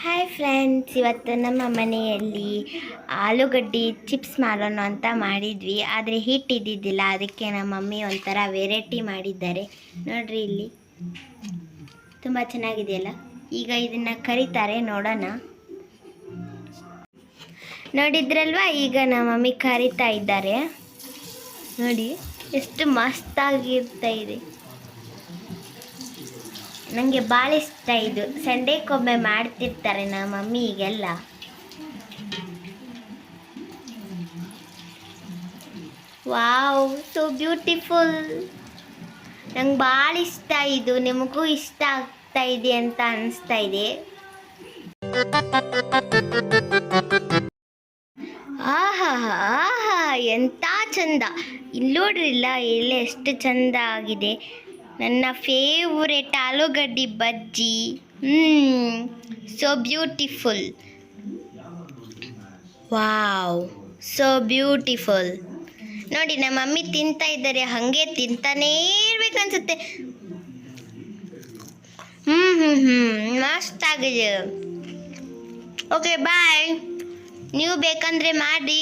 Hi friends ಇವತ್ತು ನಮ್ಮ ಮನೆಯಲ್ಲಿ ಆಲೂಗಡ್ಡೆ ಚಿಪ್ಸ್ ಮಾಡೋಣ ಅಂತ ಮಾಡಿದ್ವಿ. ಆದರೆ ಹಿಟ್ ಇದ್ದಿದ್ದಿಲ್ಲ, ಅದಕ್ಕೆ ನಮ್ಮ ಮಮ್ಮಿ ಒಂಥರ ವೆರೈಟಿ ಮಾಡಿದ್ದಾರೆ. ನೋಡ್ರಿ ಇಲ್ಲಿ. ತುಂಬ ಚೆನ್ನಾಗಿದೆಯಲ್ಲ? ಈಗ ಇದನ್ನು ಕರಿತಾರೆ, ನೋಡೋಣ. ನೋಡಿದ್ರಲ್ವಾ? ಈಗ ನಮ್ಮ ಮಮ್ಮಿ ಕರಿತಾ ಇದ್ದಾರೆ. ನೋಡಿ, ಎಷ್ಟು ಮಸ್ತಾಗಿರ್ತಾ ಇದೆ. ನನಗೆ ಭಾಳ ಇಷ್ಟ ಇದು. ಸಂಡೇಕೊಮ್ಮೆ ಮಾಡ್ತಿರ್ತಾರೆ ನಮ್ಮ ಮಮ್ಮಿ ಈಗೆಲ್ಲ. ವಾವ್ ಸೊ ಬ್ಯೂಟಿಫುಲ್ ನಂಗೆ ಭಾಳ ಇಷ್ಟ ಇದು. ನಿಮಗೂ ಇಷ್ಟ ಆಗ್ತಾ ಇದೆ ಅಂತ ಅನಿಸ್ತಾ ಇದೆ. ಆಹಾ ಆಹಾ ಎಂಥ ಚಂದ. ಇಲ್ಲಿ ನೋಡ್ರಿ, ಇಲ್ಲ ಎಲ್ಲ ಎಷ್ಟು ಚಂದ ಆಗಿದೆ. ನನ್ನ ಫೇವ್ರೆಟ್ ಆಲೂಗಡ್ಡೆ ಬಜ್ಜಿ. So beautiful wow so beautiful ನೋಡಿ, ನಮ್ಮ ಮಮ್ಮಿ ತಿಂತಾ ಇದ್ದಾರೆ, ಹಾಗೆ ತಿಂತಾನೇ ಇರ್ಬೇಕನ್ಸುತ್ತೆ. ಹ್ಮ್ ಹ್ಮ್ ಹ್ಮ್ ಮಸ್ತ್ ಆಗಿದೆ. ಓಕೆ ಬಾಯ್ ನೀವು ಬೇಕಂದ್ರೆ ಮಾಡಿ.